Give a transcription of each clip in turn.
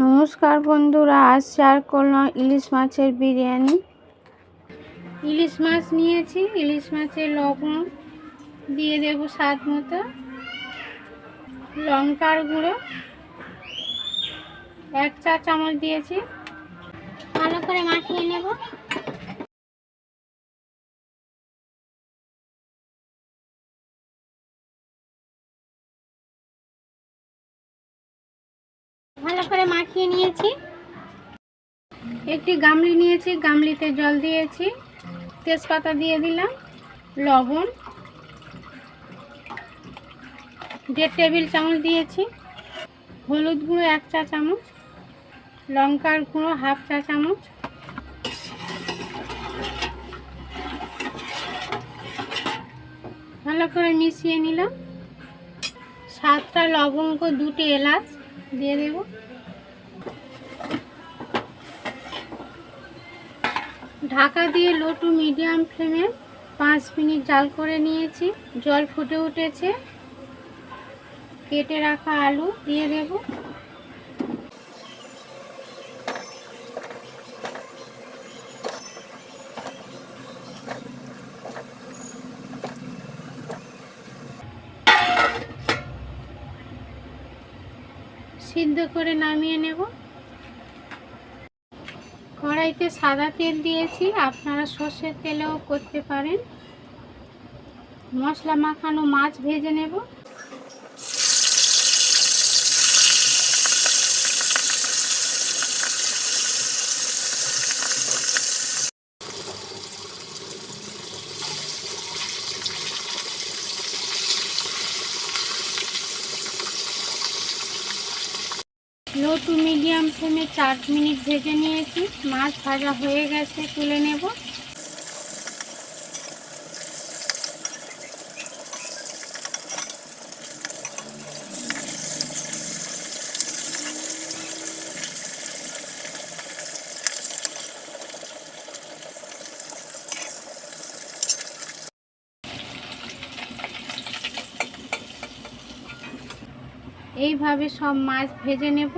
নমস্কার বন্ধুরা, আজ শেয়ার করলাম ইলিশ মাছের বিরিয়ানি। ইলিশ মাছ নিয়েছি, ইলিশ মাছের লবণ দিয়ে দেব স্বাদ মতো, লঙ্কার গুঁড়ো, এক চা চামচ দিয়েছি। ভালো করে মাখিয়ে নেব। ভালো করে মাখিয়ে নিয়েছি। একটি গামলি নিয়েছি, গামলিতে জল দিয়েছি, তেজপাতা দিয়ে দিলাম, লবণ, দেড় টেবিল চামচ দিয়েছি, হলুদ গুঁড়ো এক চা চামচ, লঙ্কার গুঁড়ো হাফ চা চামচ, ভালো করে মিশিয়ে নিলাম। সাতটা লবঙ্গ দুটি এলাচ দিয়ে দেব। ঢাকা দিয়ে লো টু মিডিয়াম ফ্লেমে পাঁচ মিনিট জাল করে নিয়েছি। জল ফুটে উঠেছে। কেটে রাখা আলু দিয়ে দেব সিদ্ধ করে নামিয়ে নেব। কড়াইতে সাদা তেল দিয়েছি, আপনারা সর্ষের তেলেও করতে পারেন। মশলা মাখানো মাছ ভেজে নেব। লো টু মিডিয়াম ফ্লেমে চার মিনিট ভেজে নিয়েছি। মাছ ভাজা হয়ে গেছে তুলে নেব। এইভাবে সব মাছ ভেজে নেব।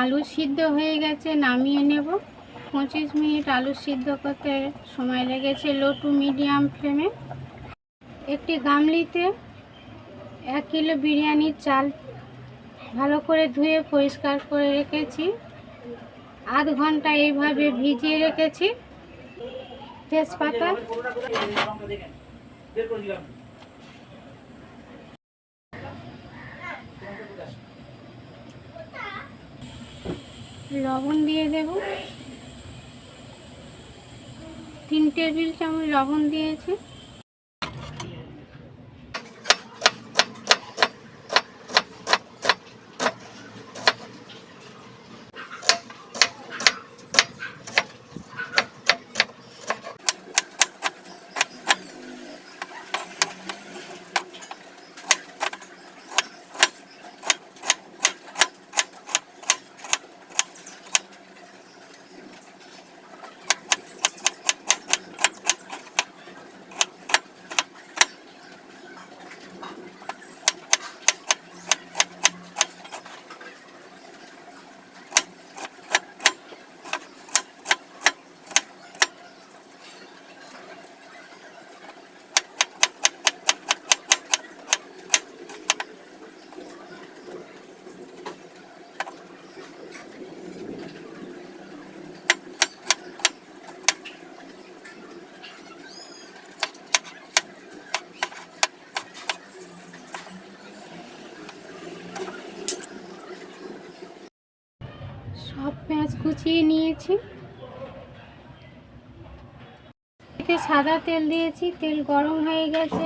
আলু সিদ্ধ হয়ে গেছে, নামিয়ে নেব। পঁচিশ মিনিট আলু সিদ্ধ করতে সময় লেগেছে লো টু মিডিয়াম ফ্লেমে একটি গামলিতে এক কিলো বিরিয়ানির চাল ভালো করে ধুয়ে পরিষ্কার করে রেখেছি। আধ ঘণ্টা এইভাবে ভিজিয়ে রেখেছি। তেজপাতা। লবণ দিয়ে দেব। তিন টেবিল চামচ লবণ দিয়েছি সব পেঁয়াজ কুচিয়ে নিয়েছি। এতে সাদা তেল দিয়েছি, তেল গরম হয়ে গেছে।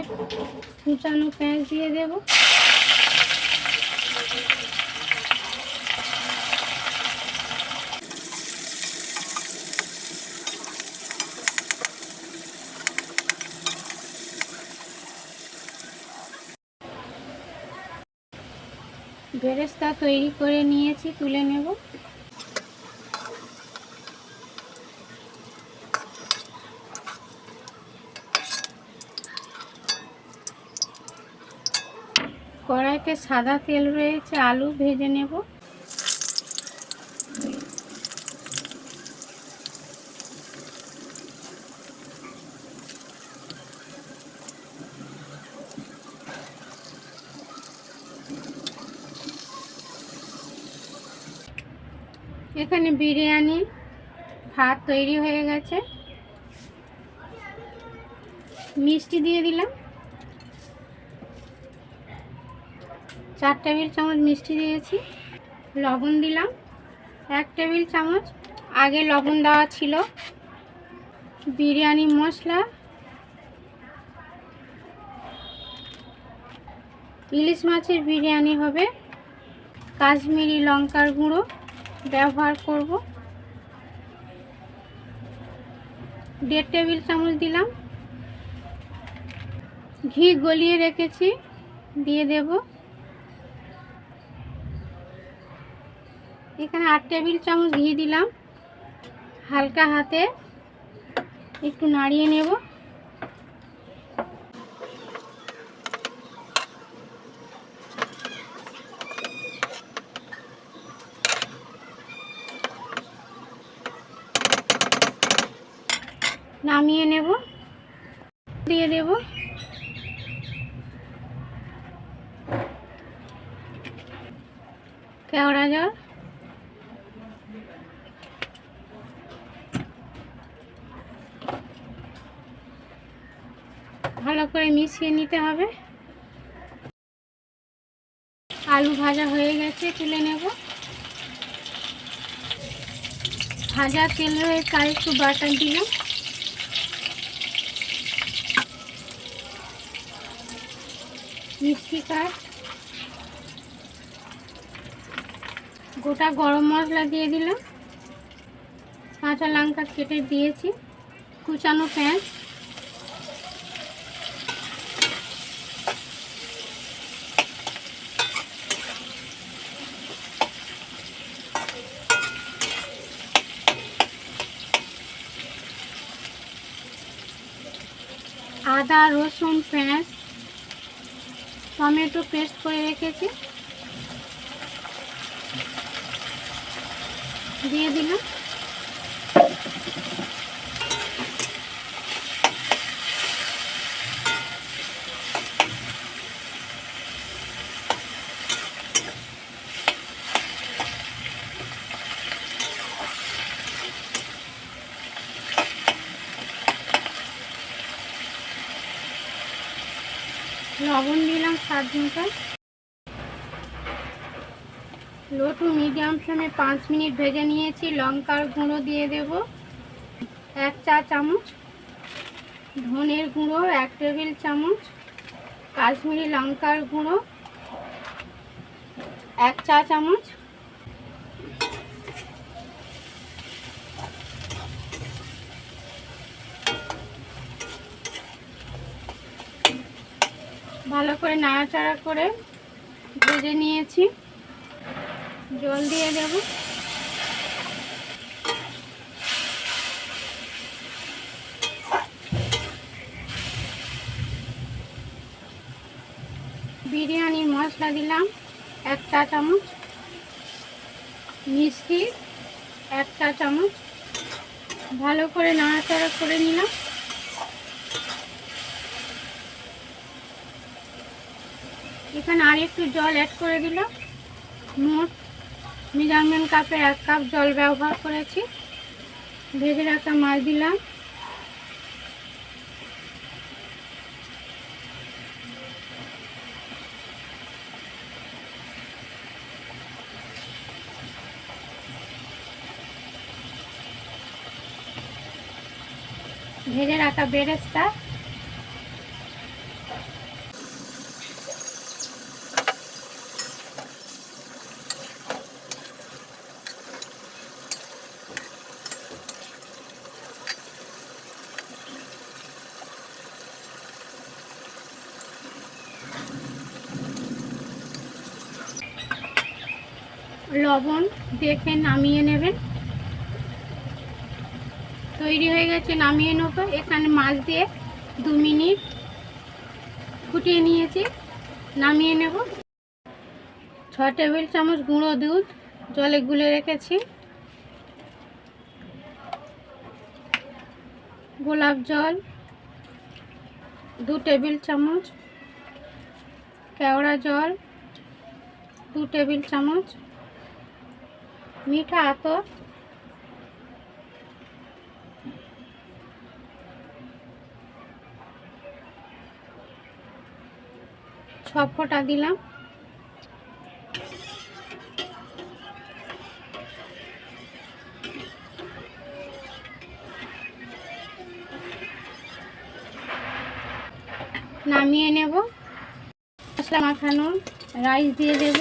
কুচানো পেঁয়াজ দিয়ে দেব। বেরেস্তা তৈরি করে নিয়েছি, তুলে নেব। কড়াইতে সাদা তেল রয়েছে, আলু ভেজে নেব। এখানে বিরিয়ানি ভাত তৈরি হয়ে গেছে। মিষ্টি দিয়ে দিলাম। চার টেবিল চামচ মিষ্টি দিয়েছি, লবণ দিলাম। এক টেবিল চামচ, আগে লবণ দেওয়া ছিল। বিরিয়ানি মশলা, ইলিশ মাছের বিরিয়ানি হবে, কাশ্মীরি লঙ্কার গুঁড়ো ব্যবহার করব। দেড় টেবিল চামচ দিলাম। ঘি গলিয়ে রেখেছি, দিয়ে দেব। এখানে আট টেবিল চামচ ঘি দিলাম। হালকা হাতে একটু নাড়িয়ে নেব। নামিয়ে নেব। দিয়ে দেব। কেওড়া জল ভালো করে মিশিয়ে নিতে হবে। আলু ভাজা হয়ে গেছে, তুলে নেব। ভাজা তেল রয়েছে আর একটু বাটার দিলাম। মিষ্টি কাঠ গোটা গরম মশলা দিয়ে দিলাম। কাঁচা লঙ্কা কেটে দিয়েছি। কুচানো পেঁয়াজ আদা রসুন পেঁয়াজ টমেটো পেস্ট করে রেখেছি। দিয়ে দিলাম। লবণ দিলাম স্বাদ মতো লো টু মিডিয়াম ফ্লেমে পাঁচ মিনিট ভেজে নিয়েছি। লঙ্কার গুঁড়ো দিয়ে দেব এক চা চামচ, ধনের গুঁড়ো এক টেবিল চামচ, কাশ্মীরি লঙ্কার গুঁড়ো এক চা চামচ ভালো করে নাড়াচাড়া করে ভেজে নিয়েছি। জল দিয়ে দেব। বিরিয়ানির মশলা দিলাম এক চা চামচ, মিষ্টি এক চা চামচ। ভালো করে নাড়াচাড়া করে নিলাম। এখানে আর একটু জল অ্যাড করে দিলাম মোট মেজারমেন্ট কাপে এক কাপ জল ব্যবহার করেছি। ভেজে রাখা মাছ দিলাম। ভেজে রাখা বেরেস্তা লবণ দেখে নামিয়ে নেবেন। তৈরি হয়ে গেছে, নামিয়ে নেব। এখানে মাছ দিয়ে দু মিনিট ফুটিয়ে নিয়েছি, নামিয়ে নেব। ছ টেবিল চামচ গুঁড়ো দুধ জলে গুলে রেখেছি। গোলাপ জল, দু টেবিল চামচ কেওড়া জল, দু টেবিল চামচ মিঠা আতর। ছ ফোঁটা দিলাম। নামিয়ে নেব। মশলা মাখানো রাইস দিয়ে দেব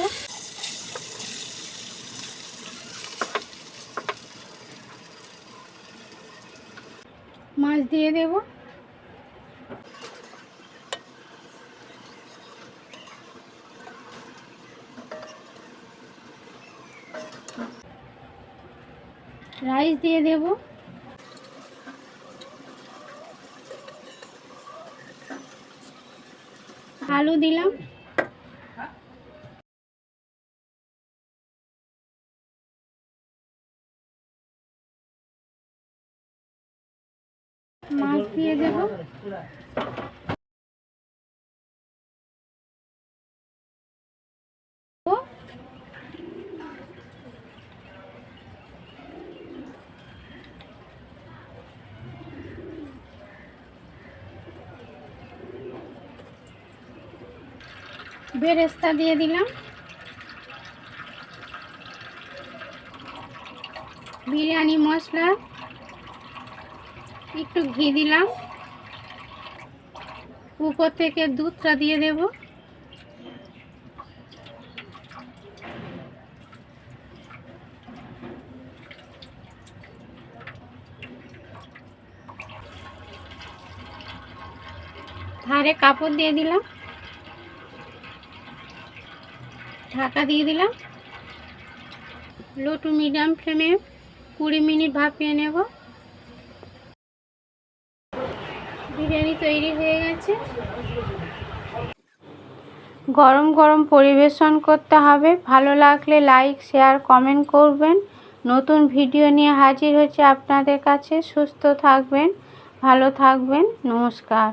মাছ দিয়ে দেব। রাইস দিয়ে দেব। আলু দিলাম। মাছ দিয়ে দেব। বেরেস্তা দিয়ে দিলাম। বিরিয়ানি মশলা। একটু ঘি দিলাম। উপর থেকে দুধটা দিয়ে দেব। ধারে কাপড় দিয়ে দিলাম। ঢাকা দিয়ে দিলাম। লো টু মিডিয়াম ফ্লেমে কুড়ি মিনিট ভাপিয়ে নেব। বিরিয়ানি তৈরি হয়ে গেছে। গরম গরম পরিবেশন করতে হবে। ভালো লাগলে লাইক শেয়ার কমেন্ট করবেন। নতুন ভিডিও নিয়ে হাজির হচ্ছে আপনাদের কাছে। সুস্থ থাকবেন, ভালো থাকবেন। নমস্কার।